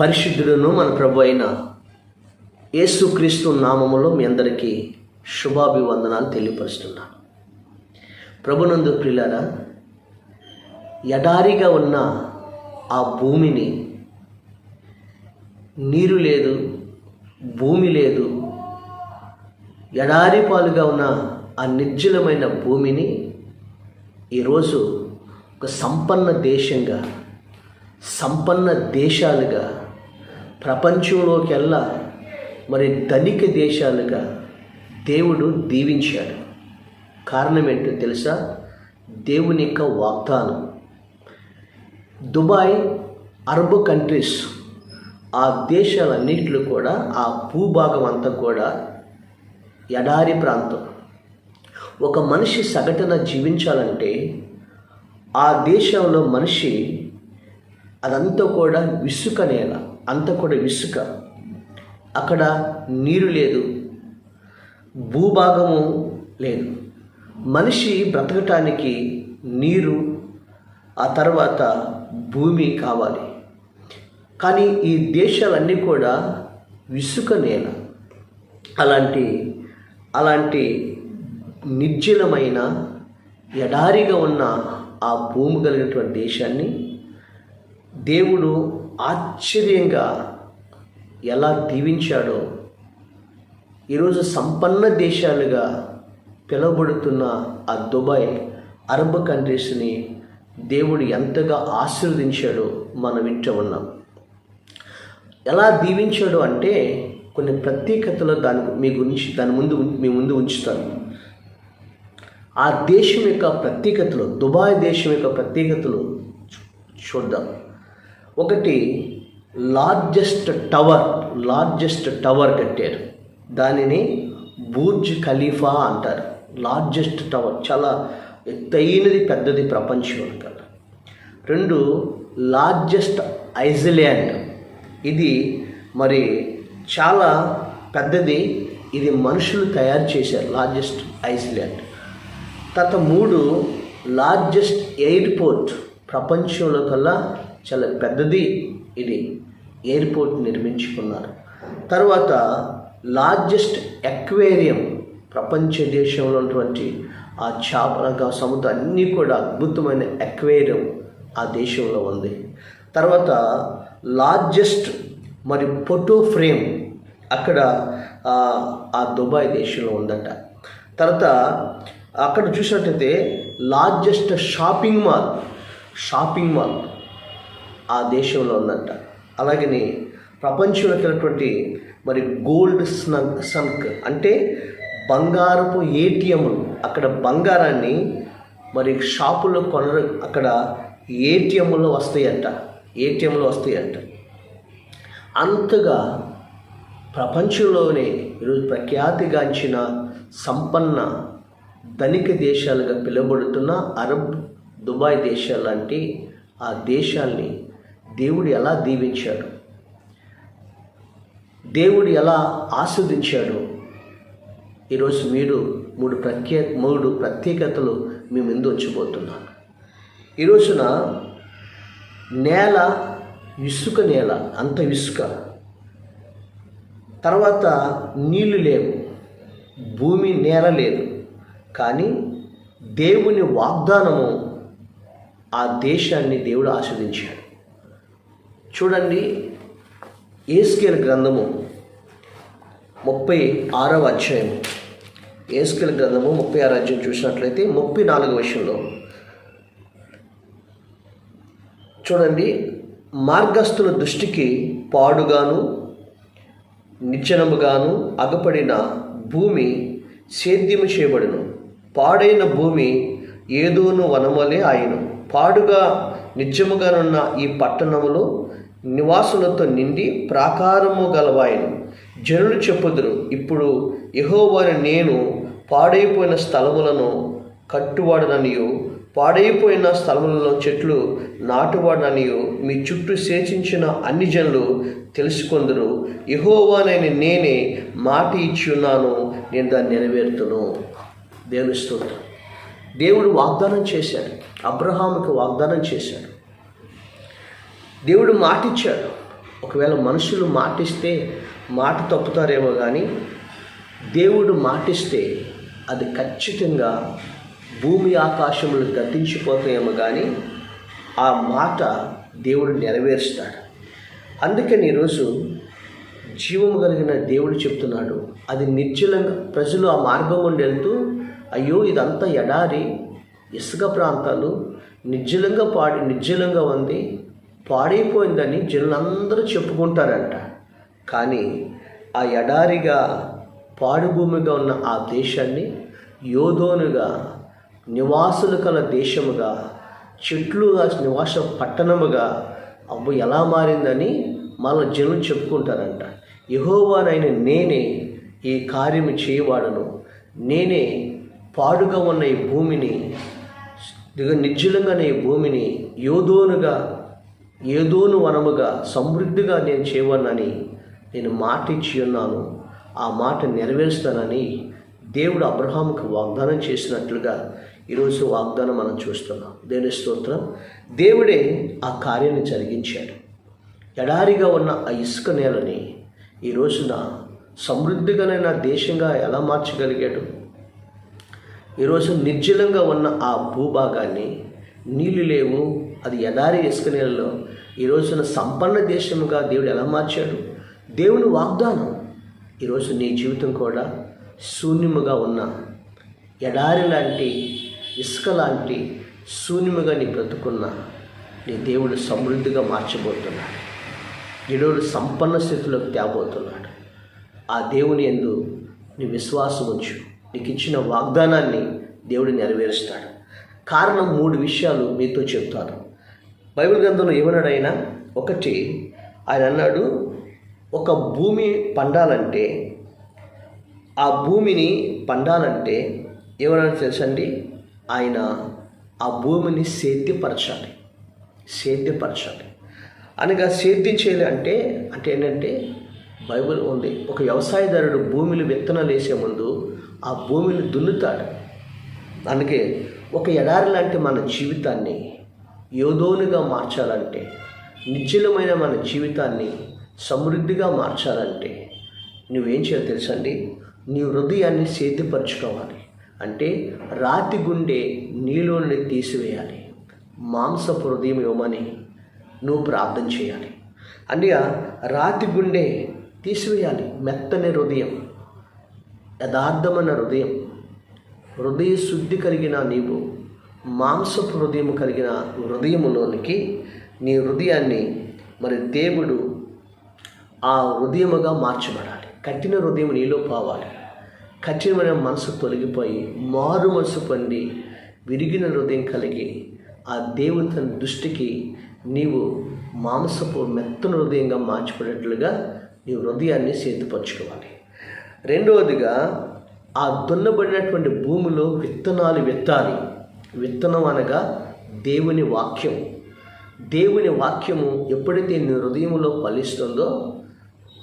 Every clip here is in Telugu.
పరిశుద్ధుడును మన ప్రభు అయిన యేసుక్రీస్తు నామములో మీ అందరికీ శుభాభివందనాలు తెలియపరుస్తున్నాను. ప్రభునందు ప్రిలారా ఎడారిగా ఉన్న ఆ భూమిని నీరు లేదు భూమి లేదు ఎడారి పాలుగా ఉన్న ఆ నిర్జలమైన భూమిని ఈరోజు ఒక సంపన్న దేశంగా సంపన్న దేశాలుగా ప్రపంచంలోకెల్లా మరి ధనిక దేశాలుగా దేవుడు దీవించాడు. కారణం ఏంటో తెలుసా? దేవుని యొక్క వాగ్దానం. దుబాయ్ అరబ్ కంట్రీస్ ఆ దేశాలన్నింటిలో కూడా ఆ భూభాగం అంతా కూడా ఎడారి ప్రాంతం. ఒక మనిషి సగటున జీవించాలంటే ఆ దేశంలో మనిషి అదంతా కూడా విసుక నేల. అంతా కూడా ఇసుక. అక్కడ నీరు లేదు. భూభాగము లేదు. మనిషి బ్రతకటానికి నీరు ఆ తర్వాత భూమి కావాలి. కానీ ఈ దేశాలన్నీ కూడా ఇసుక నేల. అలాంటి అలాంటి నిర్జలమైన ఎడారిగా ఉన్న ఆ భూమి కలిగినటువంటి దేశాన్ని దేవుడు ఆశ్చర్యంగా ఎలా దీవించాడో ఈరోజు సంపన్న దేశాలుగా పిలువబడుతున్న ఆ దుబాయ్ అరబ్ కంట్రీస్ని దేవుడు ఎంతగా ఆశీర్వదించాడో మనం వింటూ ఉన్నాం. ఎలా దీవించాడు అంటే కొన్ని ప్రత్యేకతలు దాని మీ గురించి దాని ముందు ఉం- మీ ముందు ఉంచుతాను. ఆ దేశం యొక్క ప్రత్యేకతలు దుబాయ్ దేశం యొక్క ప్రత్యేకతలు చూద్దాం. ఒకటి లార్జెస్ట్ టవర్ లార్జెస్ట్ టవర్ కట్టారు. దానిని బూర్జ్ ఖలీఫా అంటారు. లార్జెస్ట్ టవర్ చాలా ఎత్తైనది పెద్దది ప్రపంచం కదా రెండు లార్జెస్ట్ ఐజ్లాండ్. ఇది మరి చాలా పెద్దది ఇది మనుషులు తయారు చేశారు లార్జెస్ట్ ఐజ్లాండ్. తర్వాత మూడు లార్జెస్ట్ ఎయిర్పోర్ట్ ప్రపంచంలో కల్లా చాలా పెద్దది ఇది. ఎయిర్పోర్ట్ నిర్మించుకున్నారు. తర్వాత లార్జెస్ట్ ఎక్వేరియం ప్రపంచ దేశంలో ఉన్నటువంటి ఆ చేపల సముద్రం అన్నీ కూడా అద్భుతమైన ఎక్వేరియం ఆ దేశంలో ఉంది. తర్వాత లార్జెస్ట్ మరి ఫోటో ఫ్రేమ్ అక్కడ ఆ, ఆ దుబాయ్ దేశంలో ఉందట. తర్వాత అక్కడ చూసినట్టయితే largest shopping mall shopping mall ఆ దేశంలో ఉందంట. అలాగని ప్రపంచంలో ఉన్నటువంటి మరి గోల్డ్ స్నంక్ సన్క్ అంటే బంగారపు ఏటీఎంలు. అక్కడ బంగారాన్ని మరి షాపులో కొనరు అక్కడ ఏటీఎంలో వస్తాయంట. ఏటీఎంలో వస్తాయంట. అంతగా ప్రపంచంలోనే ఈరోజు ప్రఖ్యాతిగాంచిన సంపన్న ధనిక దేశాలుగా పిలువబడుతున్న అరబ్ దుబాయ్ దేశాలు లాంటి ఆ దేశాల్ని దేవుడు ఎలా దీవించాడు? దేవుడు ఎలా ఆస్వాదించాడు? ఈరోజు మీరు మూడు ప్రఖ్యా మూడు ప్రత్యేకతలు మీ ముందు ఉంచబోతున్నాను. ఈరోజున నేల ఇసుక నేల అంత ఇసుక. తర్వాత నీళ్ళు లేవు. భూమి నేల లేదు. కానీ దేవుని వాగ్దానము ఆ దేశాన్ని దేవుడు ఆస్వాదించాడు. చూడండి ఏస్కేల్ గ్రంథము ముప్పై ఆరవ అధ్యాయం ఏస్కేల్ గ్రంథము ముప్పై ఆరో అధ్యాయం చూసినట్లయితే ముప్పై నాలుగు విషయంలో చూడండి మార్గస్థుల దృష్టికి పాడుగాను నిచ్చెనముగాను అగపడిన భూమి సేద్యము చేయబడును. పాడైన భూమి ఏదోను వనమలే ఆయను పాడుగా నిత్యముగానున్న ఈ పట్టణములో నివాసులతో నిండి ప్రాకారము గలవాయను. జనులు చెప్పుదురు ఇప్పుడు యెహోవాని నేను పాడైపోయిన స్థలములను కట్టువాడననియు పాడైపోయిన స్థలములలో చెట్లు నాటువాడననియు మీ చుట్టూ శేషించిన అన్ని జనులు తెలుసుకొందరు. యహోవానని నేనే మాట ఇచ్చి ఉన్నాను నేను దాన్ని నెరవేరుతును. దేవుని స్తోత్రం. దేవుడు వాగ్దానం చేశాడు. అబ్రహాముకి వాగ్దానం చేశాడు. దేవుడు మాటిచ్చాడు. ఒకవేళ మనుషులు మాటిస్తే మాట తప్పుతారేమో కానీ దేవుడు మాటిస్తే అది ఖచ్చితంగా భూమి ఆకాశములు గతించిపోతాయేమో కానీ ఆ మాట దేవుడు నెరవేరుస్తాడు. అందుకని ఈరోజు జీవము కలిగిన దేవుడు చెప్తున్నాడు అది నిర్జలంగా ప్రజలు ఆ మార్గం ఉండి వెళ్తూ అయ్యో ఇదంతా ఎడారి ఇసుక ప్రాంతాలు నిర్జలంగా పాడి నిర్జలంగా ఉంది పాడైపోయిందని జనులందరూ చెప్పుకుంటారంట. కానీ ఆ ఎడారిగా పాడుభూమిగా ఉన్న ఆ దేశాన్ని యోధోనుగా నివాసులు కల దేశముగా చెట్లుగా నివాస పట్టణముగా అబ్బు ఎలా మారిందని మళ్ళీ జనులు చెప్పుకుంటారంట. యహోవానైన నేనే ఈ కార్యము చేయవాడను. నేనే పాడుగా ఉన్న ఈ భూమిని నిర్జలంగా ఈ భూమిని యోధోనుగా ఏదోను వనముగా సమృద్ధిగా నేను చేయవన్నని నేను మాట ఇచ్చి ఉన్నాను ఆ మాట నెరవేరుస్తానని దేవుడు అబ్రహాముకు వాగ్దానం చేసినట్లుగా ఈరోజు వాగ్దానం మనం చూస్తున్నాం. దేని స్తోత్రం. దేవుడే ఆ కార్యాన్ని జరిగించాడు. ఎడారిగా ఉన్న ఆ ఇసుక నేలని ఈ రోజున సమృద్ధిగలైన దేశంగా ఎలా మార్చగలిగాడు? ఈరోజు నిర్జలంగా ఉన్న ఆ భూభాగాన్ని నీళ్ళు లేవు అది ఎడారి ఇసుక నీళ్ళలో ఈ రోజున సంపన్న దేశముగా దేవుడు ఎలా మార్చాడు? దేవుని వాగ్దానం ఈరోజు నీ జీవితం కూడా శూన్యముగా ఉన్న ఎడారి లాంటి ఇసుక లాంటి శూన్యముగా నీ బ్రతుకున్న నీ దేవుడు సమృద్ధిగా మార్చబోతున్నాడు. ఈరోజు సంపన్న స్థితిలోకి తేబోతున్నాడు. ఆ దేవుని ఎందు నీ విశ్వాసం ఉంచు. నీకు ఇచ్చిన వాగ్దానాన్ని దేవుడు నెరవేరుస్తాడు. కారణం మూడు విషయాలు మీతో చెప్తాను. బైబిల్ గ్రంథంలో ఏమన్నాడు ఆయన ఒకటి ఆయన అన్నాడు ఒక భూమి పండాలంటే ఆ భూమిని పండాలంటే ఏమన్నా తెలుసండి? ఆయన ఆ భూమిని సేద్యపరచాలి. సేద్యపరచాలి. అనగా సేద్యం చేయాలి అంటే అంటే ఏంటంటే బైబిల్ ఉంది ఒక వ్యవసాయదారుడు భూమిని విత్తనాలు వేసే ముందు ఆ భూమిని దున్నుతాడు. అందుకే ఒక ఎడారి లాంటి మన జీవితాన్ని యోధోనిగా మార్చాలంటే నిశ్చలమైన మన జీవితాన్ని సమృద్ధిగా మార్చాలంటే నువ్వేం చేయాలి తెలుసండి? నీ హృదయాన్ని సేద్యపరచుకోవాలి అంటే రాతి గుండె నీలోని తీసివేయాలి. మాంసపు హృదయం ఇవ్వమని నువ్వు ప్రార్థన చేయాలి. అంటే రాతి గుండె తీసివేయాలి. మెత్తని హృదయం యథార్థమైన హృదయం. హృదయ శుద్ధి కలిగిన నీవు మాంసపు హృదయం కలిగిన హృదయములోనికి నీ హృదయాన్ని మరి దేవుడు ఆ హృదయముగా మార్చబడాలి. కఠిన హృదయం నీలో పోవాలి. కఠినమైన మనసు తొలగిపోయి మారు మనసు పొంది విరిగిన హృదయం కలిగి ఆ దేవుని దృష్టికి నీవు మాంసపు మెత్తన హృదయంగా మార్చిపడేట్లుగా నీ హృదయాన్ని సేతుపరచుకోవాలి రెండవదిగా ఆ దున్నబడినటువంటి భూమిలో విత్తనాలు విత్తాలి. విత్తనం అనగా దేవుని వాక్యం. దేవుని వాక్యము ఎప్పుడైతే నీ హృదయంలో ఫలిస్తుందో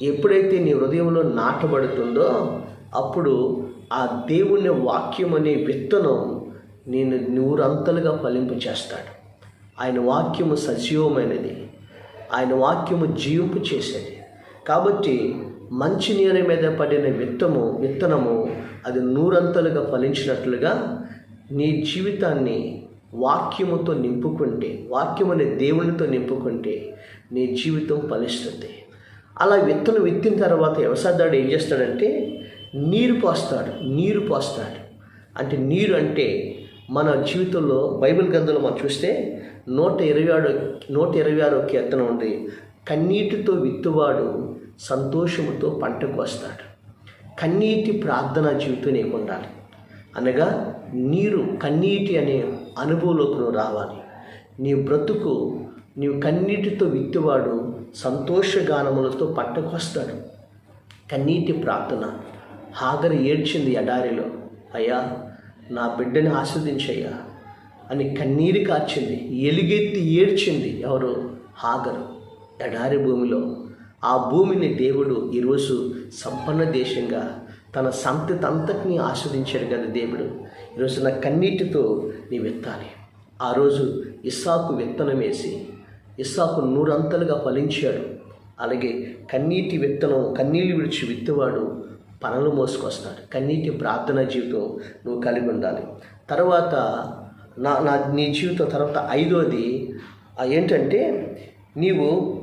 ఎప్పుడైతే నీ హృదయంలో నాటబడుతుందో అప్పుడు ఆ దేవుని వాక్యం అనే విత్తనం నేను నూరంతలుగా ఫలింపు చేస్తాడు. ఆయన వాక్యము సజీవమైనది. ఆయన వాక్యము జీవింపు చేసేది. కాబట్టి మంచి నీరు మీద పడిన విత్తము విత్తనము అది నూరంతలుగా ఫలించినట్లుగా నీ జీవితాన్ని వాక్యముతో నింపుకుంటే వాక్యం అనే దేవునితో నింపుకుంటే నీ జీవితం ఫలిస్తుంది. అలా విత్తనం విత్తిన తర్వాత వ్యవసాయదాడు ఏం చేస్తాడంటే నీరు పోస్తాడు నీరు పోస్తాడు. అంటే నీరు అంటే మన జీవితంలో బైబిల్ గ్రంథంలో మనం చూస్తే నూట ఇరవై ఆరు నూట ఇరవై ఆరు కీర్తన ఉంది. కన్నీటితో విత్తువాడు సంతోషముతో పంటకు వస్తాడు. కన్నీటి ప్రార్థన జీవితం నీకు ఉండాలి. అనగా నీరు కన్నీటి అనే అనుభవంలోకి నువ్వు రావాలి. నీ బ్రతుకు నీవు కన్నీటితో విత్తివాడు సంతోషగానములతో పంటకు కన్నీటి ప్రార్థన. హాగరి ఏడ్చింది ఎడారిలో అయ్యా నా బిడ్డని ఆస్వాదించయ్యా అని కన్నీరు కార్చింది ఎలుగెత్తి ఏడ్చింది ఎవరు హాగరు. ఎడారి భూమిలో ఆ భూమిని దేవుడు ఈరోజు సంపన్న దేశంగా తన సంతతంతటిని ఆస్వాదించాడు కదా దేవుడు. ఈరోజు నా కన్నీటితో నీ విత్తాలి ఆ రోజు ఇస్సాకు విత్తనం వేసి ఇస్సాకు నూరంతలుగా ఫలించాడు. అలాగే కన్నీటి విత్తనం కన్నీళ్ళు విడిచి విత్తువాడు పనులు మోసుకొస్తాడు. కన్నీటి ప్రార్థన జీవితం నువ్వు కలిగి ఉండాలి. తర్వాత నా నా నీ జీవితం తర్వాత ఐదోది ఏంటంటే నీవు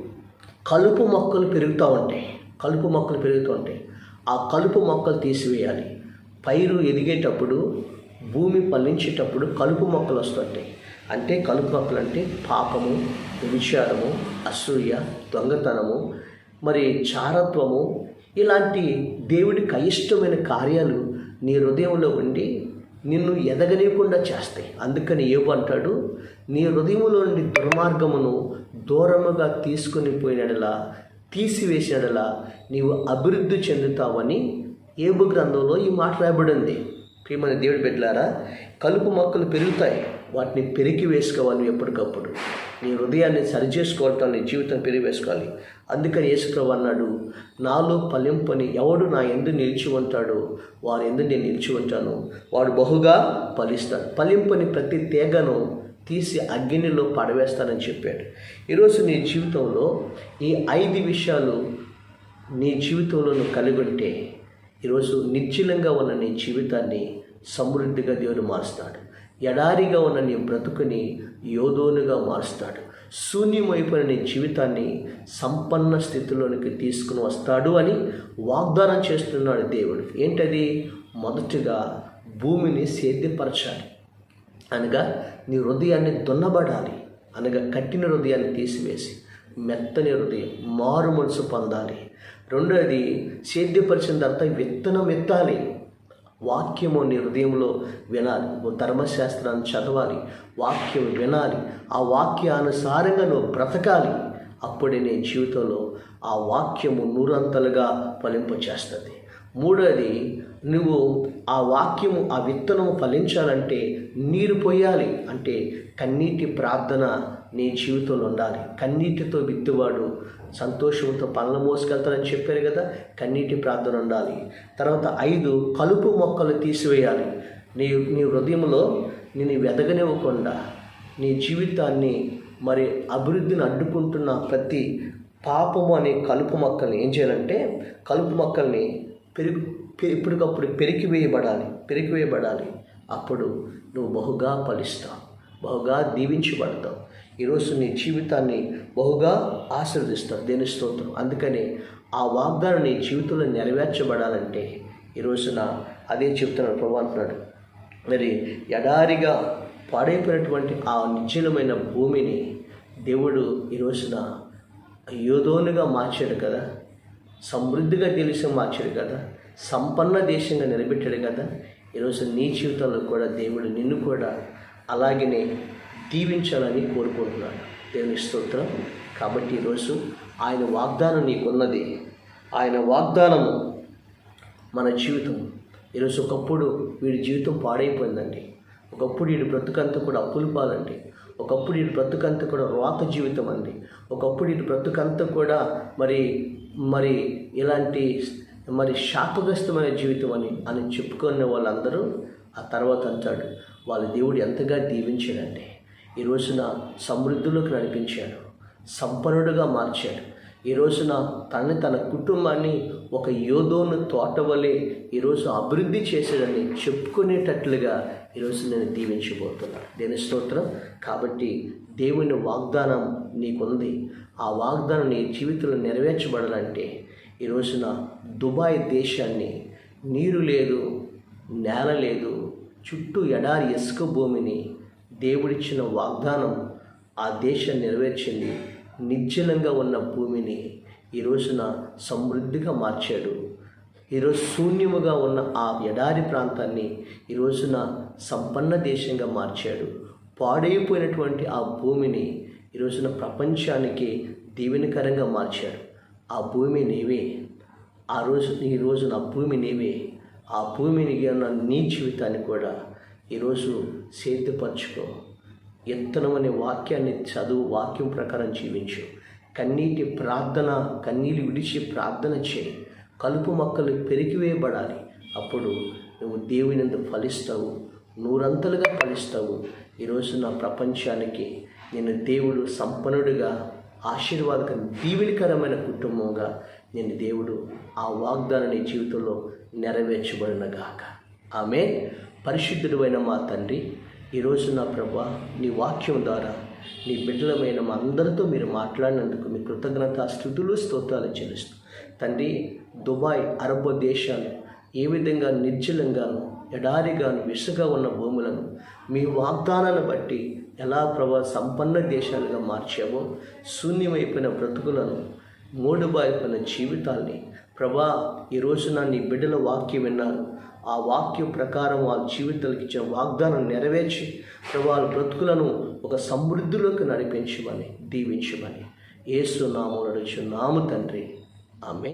కలుపు మొక్కలు పెరుగుతూ ఉంటాయి. కలుపు మొక్కలు పెరుగుతూ ఉంటాయి. ఆ కలుపు మొక్కలు తీసివేయాలి. పైరు ఎదిగేటప్పుడు భూమి పండించేటప్పుడు కలుపు మొక్కలు వస్తుంటాయి. అంటే కలుపు మొక్కలు అంటే పాపము విచారము అసూయ దొంగతనము మరి చారత్వము ఇలాంటి దేవుడికి అయిష్టమైన కార్యాలు నీ హృదయంలో ఉండి నిన్ను ఎదగనీయకుండా చేస్తాయి. అందుకని ఏవు నీ హృదయంలో నుండి దుర్మార్గమును దూరముగా తీసుకుని పోయినడలా తీసివేసినడలా నీవు అభివృద్ధి చెందుతావని ఏబు గ్రంథంలో ఈ మాట రాయబడింది. ప్రియమైన దేవుడి బిడ్డలారా కలుపు మొక్కలు పెరుగుతాయి. వాటిని పెరిగి వేసుకోవాలి ఎప్పటికప్పుడు. నీ హృదయాన్ని సరిచేసుకోవటం నీ జీవితం పెరిగి వేసుకోవాలి. అందుకని యేసుప్రభు అన్నాడు నాలో ఫలింపని ఎవడు నా ఎందు నిలిచి ఉంటాడో వారి ఎందు నేను నిలిచి ఉంటాను. వాడు బహుగా ఫలిస్తాడు. ఫలింపని ప్రతి తేగను తీసి అగ్నిలో పడవేస్తానని చెప్పాడు. ఈరోజు నీ జీవితంలో ఈ ఐదు విషయాలు నీ జీవితంలో నువ్వు కలిగి ఉంటే ఈరోజు నిశ్చలంగా ఉన్న నీ జీవితాన్ని సమృద్ధిగా దేవుడు మారుస్తాడు. ఎడారిగా ఉన్న నీ బ్రతుకుని యోధోనుగా మారుస్తాడు. శూన్యమైపోయిన నీ జీవితాన్ని సంపన్న స్థితిలోనికి తీసుకుని వస్తాడు అని వాగ్దానం చేస్తున్నాడు దేవుడు. ఏంటది? మొదటిగా భూమిని సేద్యపరచాలి. అనగా నీ హృదయాన్ని దున్నబడాలి అనగా కట్టిన హృదయాన్ని తీసివేసి మెత్తని హృదయం మారు మనసు పొందాలి. రెండోది సేద్యపరిచిన తర్వాత విత్తనం ఎత్తాలి వాక్యము నీ హృదయంలో వినాలి. ఓ ధర్మశాస్త్రాన్ని చదవాలి. వాక్యం వినాలి. ఆ వాక్యానుసారంగా నువ్వు బ్రతకాలి. అప్పుడే నీ జీవితంలో ఆ వాక్యము నూరంతలుగా ఫలింపచేస్తుంది. మూడోది నువ్వు ఆ వాక్యము ఆ విత్తనము ఫలించాలంటే నీరు పోయాలి అంటే కన్నీటి ప్రార్థన నీ జీవితంలో ఉండాలి. కన్నీటితో విత్తువాడు సంతోషంతో పనులు మోసుకెళ్తానని చెప్పారు కదా కన్నీటి ప్రార్థన ఉండాలి. తర్వాత ఐదు కలుపు మొక్కలు తీసివేయాలి. నీ నీ హృదయంలో నేను వెదగనివ్వకుండా నీ జీవితాన్ని మరి అభివృద్ధిని అడ్డుకుంటున్న ప్రతి పాపము అనే కలుపు మొక్కల్ని ఏం చేయాలంటే కలుపు మొక్కల్ని పెరుగు ఇప్పటికప్పుడు పెరికివేయబడాలి పెరికివేయబడాలి అప్పుడు నువ్వు బహుగా ఫలిస్తావు బహుగా దీవించబడతావు. ఈరోజు నీ జీవితాన్ని బహుగా ఆశీర్దిస్తావు దేని స్తోత్రం? అందుకని ఆ వాగ్దానం నీ జీవితంలో నెరవేర్చబడాలంటే ఈ రోజున అదే చెప్తున్నాడు ప్రభు అంటున్నాడు. మరి ఎడారిగా పాడైపోయినటువంటి ఆ నిశ్చలమైన భూమిని దేవుడు ఈ రోజున యోధోనుగా మార్చాడు కదా సమృద్ధిగా తెలిసి మార్చాడు కదా. సంపన్న దేశంగా నిలబెట్టాడు కదా. ఈరోజు నీ జీవితంలో కూడా దేవుడు నిన్ను కూడా అలాగనే దీవించాలని కోరుకుంటున్నాడు. దేవుని స్తోత్రం. కాబట్టి ఈరోజు ఆయన వాగ్దానం నీకున్నది. ఆయన వాగ్దానము మన జీవితం. ఈరోజు ఒకప్పుడు వీడి జీవితం పాడైపోయిందండి. ఒకప్పుడు వీడి బ్రతుకంతా కూడా అప్పులు పాలండి. ఒకప్పుడు వీడి బ్రతుకంతా కూడా రోత జీవితం అండి. ఒకప్పుడు వీడి బ్రతుకంతా కూడా మరి మరి ఇలాంటి మరి శాపగ్రస్తమైన జీవితం అని అని చెప్పుకునే వాళ్ళందరూ ఆ తర్వాత అంటాడు వాళ్ళ దేవుడు ఎంతగా దీవించాడండి ఈ రోజున సమృద్ధిలోకి నడిపించాడు సంపన్నుడుగా మార్చాడు. ఈ రోజున తనని తన కుటుంబాన్ని ఒక యోధోను తోట వలె ఈరోజు అభివృద్ధి చేశాడని చెప్పుకునేటట్లుగా ఈరోజు నేను దీవించబోతున్నాను. దేని స్తోత్రం? కాబట్టి దేవుని వాగ్దానం నీకుంది. ఆ వాగ్దానం నీ జీవితంలో నెరవేర్చబడాలంటే ఈ రోజున దుబాయ్ దేశాన్ని నీరు లేదు నేల లేదు చుట్టూ ఎడారి ఇసుక భూమిని దేవుడిచ్చిన వాగ్దానం ఆ దేశం నెరవేర్చింది. నిర్జలంగా ఉన్న భూమిని ఈ రోజున సమృద్ధిగా మార్చాడు. ఈరోజు శూన్యముగా ఉన్న ఆ ఎడారి ప్రాంతాన్ని ఈ రోజున సంపన్న దేశంగా మార్చాడు. పాడైపోయినటువంటి ఆ భూమిని ఈ రోజున ప్రపంచానికి దీవెనకరంగా మార్చాడు. ఆ భూమి నీవే. ఆ రోజు ఈ రోజు నా భూమి నీవే. ఆ భూమిని ఉన్న నీ జీవితాన్ని కూడా ఈరోజు సేద్యపరచుకో ఎత్తనం అనే వాక్యాన్ని చదువు వాక్యం ప్రకారం జీవించు. కన్నీటి ప్రార్థన కన్నీళ్ళు విడిచి ప్రార్థన చేయి. కలుపు మొక్కలు పెరిగివేయబడాలి అప్పుడు నువ్వు దేవునిందు ఫలిస్తావు. నూరంతలుగా ఫలిస్తావు. ఈరోజు నా ప్రపంచానికి నేను దేవుడు సంపన్నుడిగా ఆశీర్వాదక దీవెనికరమైన కుటుంబంగా నేను దేవుడు ఆ వాగ్దానం నీ జీవితంలో నెరవేర్చబడినగాక. ఆమె పరిశుద్ధుడైన మా తండ్రి ఈరోజు నా ప్రభా నీ వాక్యం ద్వారా నీ బిడ్డలమైన మా అందరితో మీరు మాట్లాడినందుకు మీ కృతజ్ఞత స్థుతులు స్తోత్రాలు చెల్లిస్తూ తండ్రి దుబాయ్ అరబ్ దేశాలు ఏ విధంగా నిర్జలంగాను ఎడారిగాను విసుగా ఉన్న భూములను మీ వాగ్దానాన్ని బట్టి ఎలా ప్రభా సంపన్న దేశాలుగా మార్చావో శూన్యమైపోయిన బ్రతుకులను మూడుబారిపోయిన జీవితాల్ని ప్రభా ఈ నా నీ బిడ్డల వాక్యం విన్నాను ఆ వాక్యం ప్రకారం వాళ్ళ జీవితాలకు ఇచ్చిన వాగ్దానం నెరవేర్చి వాళ్ళ బ్రతుకులను ఒక సమృద్ధిలోకి నడిపించమని దీవించమని. ఏసు నామం నాము తండ్రి. ఆమె